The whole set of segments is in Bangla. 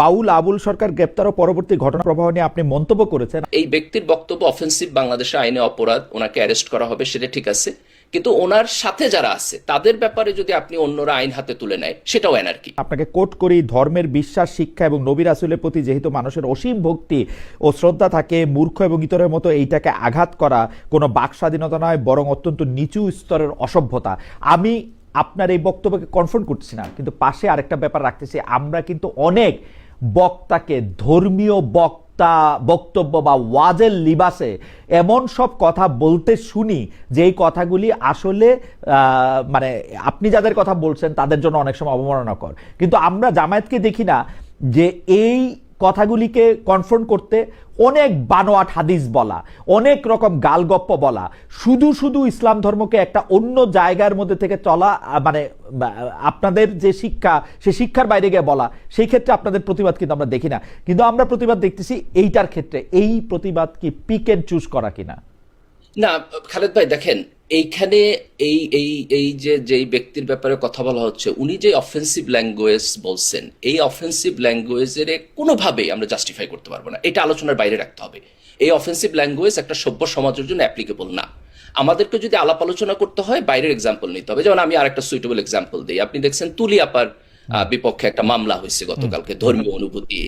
বাউল আবুল সরকার গ্রেপ্তার ও পরবর্তী ঘটনা প্রবাহ নিয়ে আপনি মন্তব্য করেছেন। এই ব্যক্তির বক্তব্য অফেন্সিভ বাংলাদেশে আইনে অপরাধ ওনাকে অ্যারেস্ট করা হবে সেটা ঠিক আছে। কিন্তু ওনার সাথে যারা আছে তাদের ব্যাপারে যদি আপনি অন্যরা আইন হাতে তুলে নেয় সেটাও এনার্কি আপনাকে কোট করি ধর্মের বিশ্বাস শিক্ষা এবং নবী রাসুলের প্রতি যেহেতু মানুষের অসীম ভক্তি ও শ্রদ্ধা থাকে মূর্খ এবং ইতরের মতো এইটাকে আঘাত করা কোনো বাক স্বাধীনতা নয় বরং অত্যন্ত নিচু স্তরের অসভ্যতা। আমি আপনার এই বক্তব্যকে কনফার্ম করছি না কিন্তু পাশে আরেকটা ব্যাপার রাখতেছি আমরা কিন্তু অনেক বক্তাকে ধর্মীয় বক্তা, বক্তব্য বা ওয়াজের লিবাসে এমন সব কথা বলতে শুনি যে এই কথাগুলি আসলে মানে আপনি যাদের কথা বলছেন তাদের জন্য অনেক সময় অবমাননাকর। কিন্তু আমরা জামায়াতকে দেখি না যে এই কথাগুলিকে কনফ্রন্ট করতে অনেক বানোয়াট হাদিস বলা, অনেক রকম গালগপ্প বলা, শুধু শুধু ইসলাম ধর্মকে একটা অন্য জায়গার মধ্যে থেকে চলা মানে আপনাদের যে শিক্ষা, সে শিক্ষার বাইরে গিয়ে বলা, সেই ক্ষেত্রে আপনাদের প্রতিবাদ কিন্তু আমরা দেখি না। কিন্তু আমরা প্রতিবাদ দেখতেছি এইটার ক্ষেত্রে, এই প্রতিবাদ কি পিক এন্ড চুজ করা কিনা? না, খালেদ ভাই, দেখেন এইখানে এই এই এই যে, যেই ব্যক্তির ব্যাপারে কথা বলা হচ্ছে, উনি যে অফেন্সিভ ল্যাঙ্গুয়েজ বলছেন, এই অফেন্সিভ ল্যাঙ্গুয়েজের কোনোভাবেই আমরা জাস্টিফাই করতে পারব না। এটা আলোচনার বাইরে রাখতে হবে। এই অফেন্সিভ ল্যাঙ্গুয়েজ একটা সভ্য সমাজের জন্য অ্যাপ্লিকেবল না। আমাদেরকে যদি আলাপ আলোচনা করতে হয়, বাইরের এক্সাম্পল নিতে হবে। যেমন আমি আরেকটা সুইটেবল এক্সাম্পল দিই। আপনি দেখছেন তুলি আপার বিপক্ষে একটা মামলা হয়েছে গতকালকে ধর্মীয় অনুভূতি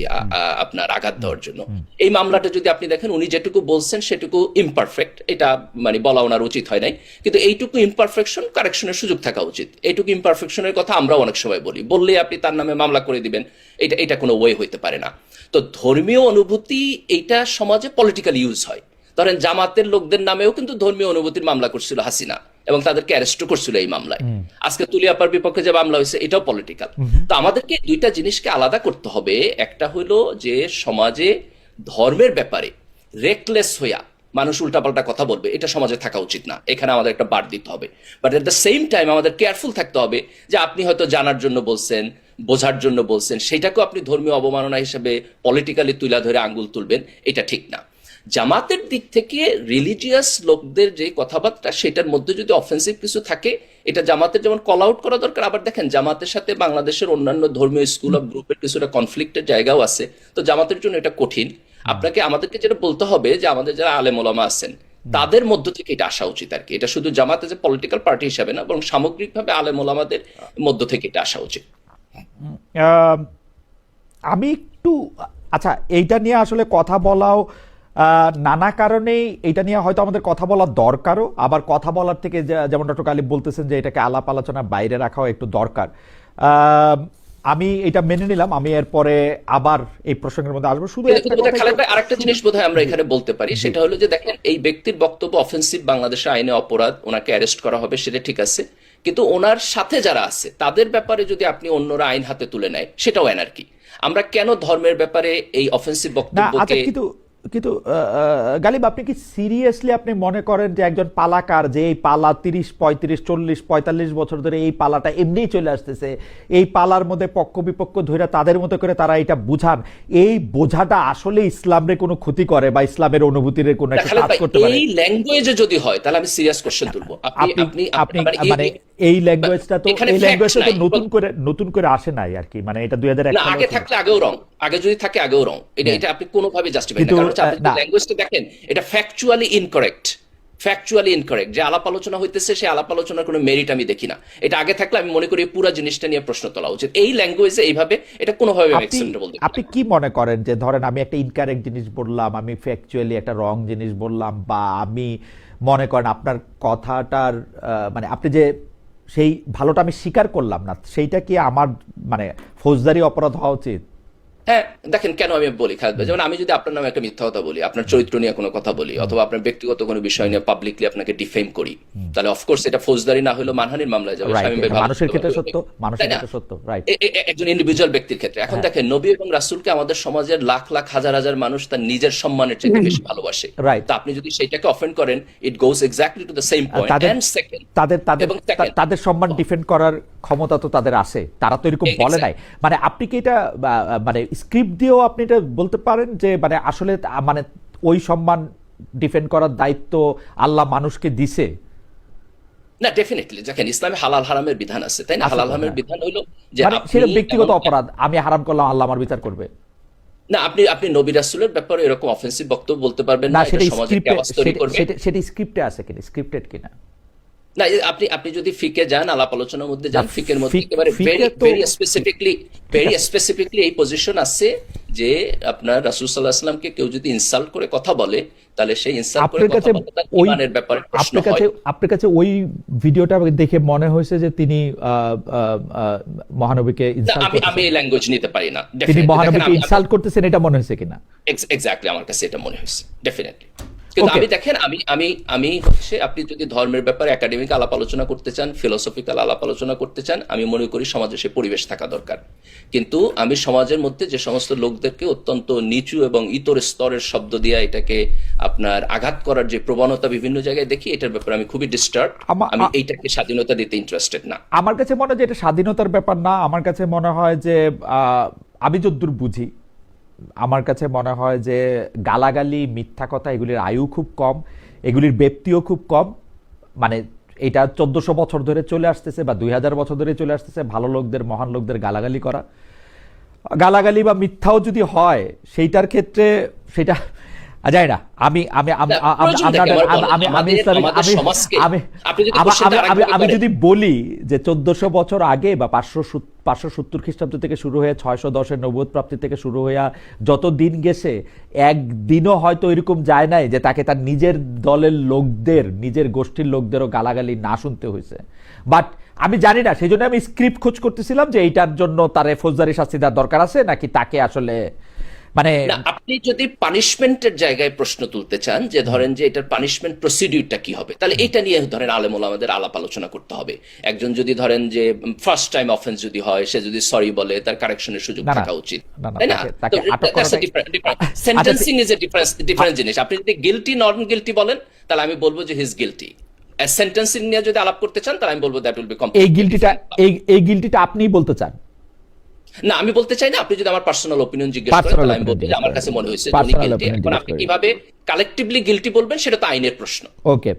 আপনার আঘাত দেওয়ার জন্য। এই মামলাটা যদি আপনি দেখেন উনি যেটুকু বলছেন সেটুকু ইমপারফেক্ট এটা মানে বলা ওনার উচিত হয় নাই। কিন্তু এইটুকু ইমপারফেকশন কারেকশনের সুযোগ থাকা উচিত। এইটুকু ইমপারফেকশনের কথা আমরাও অনেক সময় বলি। বললে আপনি তার নামে মামলা করে দিবেন এটা এটা কোনো ওয়ে হইতে পারে না। তো ধর্মীয় অনুভূতি এইটা সমাজে পলিটিক্যাল ইউজ হয়। ধরেন জামাতের লোকদের নামেও কিন্তু ধর্মীয় অনুভূতির মামলা করছিল হাসিনা। এবং তাদেরকে অ্যারেস্টও করছিল এই মামলায়। আজকে তুলিয়াপার বিপক্ষে যে মামলা হয়েছে এটাও পলিটিক্যাল তো আমাদেরকে দুইটা জিনিসকে আলাদা করতে হবে। একটা হলো যে সমাজে ধর্মের ব্যাপারে রেকলেস হইয়া মানুষ উল্টাপাল্টা কথা বলবে এটা সমাজে থাকা উচিত না। এখানে আমাদের একটা বার দিতে হবে। But at the same time আমাদের কেয়ারফুল থাকতে হবে যে আপনি হয়তো জানার জন্য বলছেন বোঝার জন্য বলছেন সেটাকেও আপনি ধর্মীয় অবমাননা হিসেবে পলিটিক্যালি তুলা ধরে আঙ্গুল তুলবেন এটা ঠিক না। জামাতের দিক থেকে রিলিজিয়াস লোকদের যে কথাবার্তা, সেটার মধ্যে যদি অফেন্সিভ কিছু থাকে, এটা জামাতের যেমন কল আউট করা দরকার, আবার দেখেন জামাতের সাথে বাংলাদেশের অন্যান্য ধর্মীয় স্কুল অফ গ্রুপের কিছুটা কনফ্লিক্টের জায়গাও আছে, তো জামাতের জন্য এটা কঠিন। আপনাকে আমাদেরকে যেটা বলতে হবে যে আমাদের যারা আলেম ওলামা আছেন, তাদের মধ্য থেকে এটা আসা উচিত আর কি। এটা শুধু জামাতে যে পলিটিক্যাল পার্টি হিসাবে না, বরং সামগ্রিকভাবে আলেম ওলামাদের মধ্য থেকে এটা আসা উচিত। আমি একটু আচ্ছা এইটা নিয়ে আসলে কথা বলাও নানা কারণেই এটা নিয়ে হয়তো আমাদের কথা বলার দরকারও। আবার কথা বলার থেকে যেমন ডক্টর কালিব বলতেছেন যে এটাকে আলাপ আলোচনার বাইরে রাখাও একটু দরকার। আমি এটা মেনে নিলাম আমি এরপরে আবার এই প্রসঙ্গের মধ্যে আসব। শুধু খালেদ ভাই আরেকটা জিনিস বোধহয় আমরা এখানে বলতে পারি সেটা হলো যে দেখেন এই ব্যক্তির বক্তব্য অফেন্সিভ বাংলাদেশে আইনে অপরাধ ওনাকে অ্যারেস্ট করা হবে সেটা ঠিক আছে। কিন্তু ওনার সাথে যারা আছে তাদের ব্যাপারে যদি আপনি অন্যরা আইন হাতে তুলে নেয় সেটাও এনার্কি আমরা কেন ধর্মের ব্যাপারে এই অফেন্সিভ না আচ্ছা বক্তব্যকে কিন্তু গালিব আপনি কি সিরিয়াসলি আপনি মনে করেন যে একজন পালাকার যে এই পালা তিরিশ পঁয়ত্রিশ চল্লিশ পঁয়তাল্লিশ বছর ধরে এই পালাটা এমনিই চলে আসতেছে এই পালার মধ্যে পক্ষ বিপক্ষ ধরে তাদের মতো করে তারা এটা বুঝান এই বোঝাটা আসলে ইসলামের কোনো ক্ষতি করে বা ইসলামের অনুভূতির কোনো একটা কাজ করতে পারে। এই ল্যাঙ্গুয়েজে যদি হয় তাহলে আমি সিরিয়াস কোশ্চেন তুলবো। আপনি আপনি আপনি আপনি মানে এই- ল্যাঙ্গুয়েজটা তো এই ল্যাঙ্গুয়েজটা তো নতুন করে নতুন করে আসে নাই আর কি। মানে এটা দুই হাজার এক না আগে থাকলে আগেও রং আগে যদি থাকে আগেও রং এটা এটা আপনি কোনোভাবে জাস্টিফাই না কারণ আপনি। ল্যাঙ্গুয়েজটা দেখেন এটা ফ্যাকচুয়ালি ইনকারেক্ট ফ্যাকচুয়ালি ইনকারেক্ট যে আলাপ আলোচনা হইতেছে সেই আলাপ আলোচনার কোনো মেরিট আমি দেখি না। এটা আগে থাকলে আমি মনে করি পুরো জিনিসটা নিয়ে প্রশ্ন তোলা উচিত। এই ল্যাঙ্গুয়েজে এইভাবে এটা কোনোভাবে অ্যাকসেপ্টেবল আপনি কি মনে করেন যে ধরেন আমি একটা ইনকারেক্ট জিনিস বললাম আমি ফ্যাকচুয়ালি একটা রং জিনিস বললাম বা আমি মনে করেন আপনার কথাটার মানে আপনি যে সেই ভালোটা আমি স্বীকার করলাম না। সেইটা কি আমার মানে ফৌজদারি অপরাধ হওয়া উচিত? হ্যাঁ দেখেন কেন আমি বলি খালেদ ভাই যেমন আমি যদি আপনার নামে একটা মিথ্যা কথা বলি আপনার চরিত্র নিয়ে কোনো কথা বলি অথবা আপনার ব্যক্তিগত কোনো বিষয় নিয়ে পাবলিকলি আপনাকে ডিফেম করি তাহলে অফকোর্স এটা ফৌজদারি না হলেও মানহানির মামলায় যাবে শামীম ভাই মানুষের ক্ষেত্রে সত্য মানুষের ক্ষেত্রে সত্য রাইট একজন ইন্ডিভিজুয়াল ব্যক্তির ক্ষেত্রে। এখন দেখেন নবী এবং রাসূলকে আমাদের সমাজের লাখ লাখ হাজার হাজার মানুষ তার নিজের সম্মানের চেয়ে বেশি ভালোবাসে। Right. তা আপনি যদি সেটাকে অফেন্ড করেন it goes exactly to the same point and second তাদের তাদের তাদের সম্মান ডিফেন্ড করার ক্ষমতা তো তাদের আছে তারা তো এরকম বলে নাই। মানে আপনি কি এটা মানে স্ক্রিপ্ট দিয়েও আপনি এটা বলতে পারেন যে মানে আসলে মানে ওই সম্মান ডিফেন্ড করার দায়িত্ব আল্লাহ মানুষকে দিছে? না ডেফিনেটলি দেখেন ইসলামে হালাল হারামের বিধান আছে তাই না? হালাল হারামের হ্যাঁ। বিধান হলো যে মানে সেটা ব্যক্তিগত অপরাধ। আমি হারাম করলাম আল্লাহ আমার বিচার করবে। না আপনি আপনি নবী রাসূলের ব্যাপারে এরকম অফেন্সিভ বক্তব্য বলতে পারবেন না সেটা সমাজে তৈরি করবে। সেটা সেটা স্ক্রিপ্টে আছে কিনা? স্ক্রিপ্টেড কিনা? না আপনি আপনি যদি ফিকে যান আলাপ আলোচনার মধ্যে যান ফিকের মধ্যে একেবারে very very specifically very specifically এই পজিশন আছে যে আপনার রাসূল সাল্লাল্লাহু আলাইহি সাল্লামকে কেউ যদি ইনসাল্ট করে কথা বলে তাহলে সেই ইনসাল্ট করে কথা বলে ইমানের ব্যাপারে প্রশ্ন হয়। কাছে আপনার কাছে ওই ভিডিওটা দেখে মনে হয়েছে যে তিনি মহানবীকে ইনসাল্ট আমি আমি এই ল্যাঙ্গুয়েজ নিতে পারি না তিনি মহানবীকে ইনসাল্ট করতেছেন এটা মনে হয়েছে কিনা? এক্স্যাক্টলি আমার কাছে এটা মনে হয়েছে ডেফিনেটলি কিন্তু. আমি দেখেন আমি আমি আমি হচ্ছে আপনি যদি ধর্মের ব্যাপারে একাডেমিক আলাপ আলোচনা করতে চান ফিলোসফিক্যাল আলাপ আলোচনা করতে চান আমি মনে করি সমাজে সে পরিবেশ থাকা দরকার। কিন্তু আমি সমাজের মধ্যে যে সমস্ত লোকদেরকে অত্যন্ত নিচু এবং ইতর স্তরের শব্দ দিয়ে এটাকে আপনার আঘাত করার যে প্রবণতা বিভিন্ন জায়গায় দেখি এটার ব্যাপারে আমি খুবই ডিস্টার্ব আমি এইটাকে স্বাধীনতা দিতে ইন্টারেস্টেড না। আমার কাছে মনে হয় যে এটা স্বাধীনতার ব্যাপার না আমার কাছে মনে হয় যে আহ, আমি যদ্দূর বুঝি আমার কাছে মনে হয় যে গালাগালি, মিথ্যা কথা, এগুলির আয়ু খুব কম, এগুলির ব্যক্তিও খুব কম। মানে এটা চোদ্দশো বছর ধরে চলে আসতেছে বা দুই হাজার বছর ধরে চলে আসতেছে, ভালো লোকদের, মহান লোকদের গালাগালি করা। গালাগালি বা মিথ্যাও যদি হয়, সেইটার ক্ষেত্রে সেটা না। আমি আমি আমি আমি- আমি- আমি- যদি বলি যে চোদ্দশো বছর আগে বা পাঁচশো পাঁচশো সত্তর খ্রিস্টাব্দ থেকে শুরু হয়ে ছয়শো দশের নব্বত প্রাপ্তি থেকে শুরু হইয়া যত দিন গেছে একদিনও হয়তো এরকম যায় নাই যে তাকে তার নিজের দলের লোকদের নিজের গোষ্ঠীর লোকদেরও গালাগালি না শুনতে হয়েছে বাট আমি জানি না সেই জন্য আমি স্ক্রিপ্ট খোঁজ করতেছিলাম যে এইটার জন্য তার ফৌজদারি শাস্তি দেওয়ার দরকার আছে নাকি তাকে আসলে মানে আপনি যদি পানিশমেন্টের জায়গায় প্রশ্ন তুলতে চান যে ধরেন যে এটার পানিশমেন্ট প্রসিডিউরটা কি হবে তাহলে এটা নিয়ে ধরেন আলেমুল আমাদের আলাপ আলোচনা করতে হবে। একজন যদি ধরেন যে ফার্স্ট টাইম অফেন্স যদি হয় সে যদি সরি বলে তার কারেকশনের সুযোগ। থাকা উচিত। তাই না? Sentencing is a difference different জিনিস। আপনি যদি গিলটি নন গিলটি বলেন তাহলে আমি বলব যে হিজ গিলটি সেন্টেন্সিং নিয়ে যদি আলাপ করতে চান তাহলে আমি বলব দ্যাট উইল বি এই গিলটিটা এই এই গিলটিটা আপনিই বলতে চান? না আমি বলতে চাই না আপনি যদি আমার পার্সোনাল ওপিনিয়ন জিজ্ঞেস করেন তাহলে আমি বলতে আমার কাছে মনে হয়েছে উনি গিলটি এখন আপনি কীভাবে কালেকটিভলি গিলটি বলবেন সেটা তো আইনের প্রশ্ন। ওকে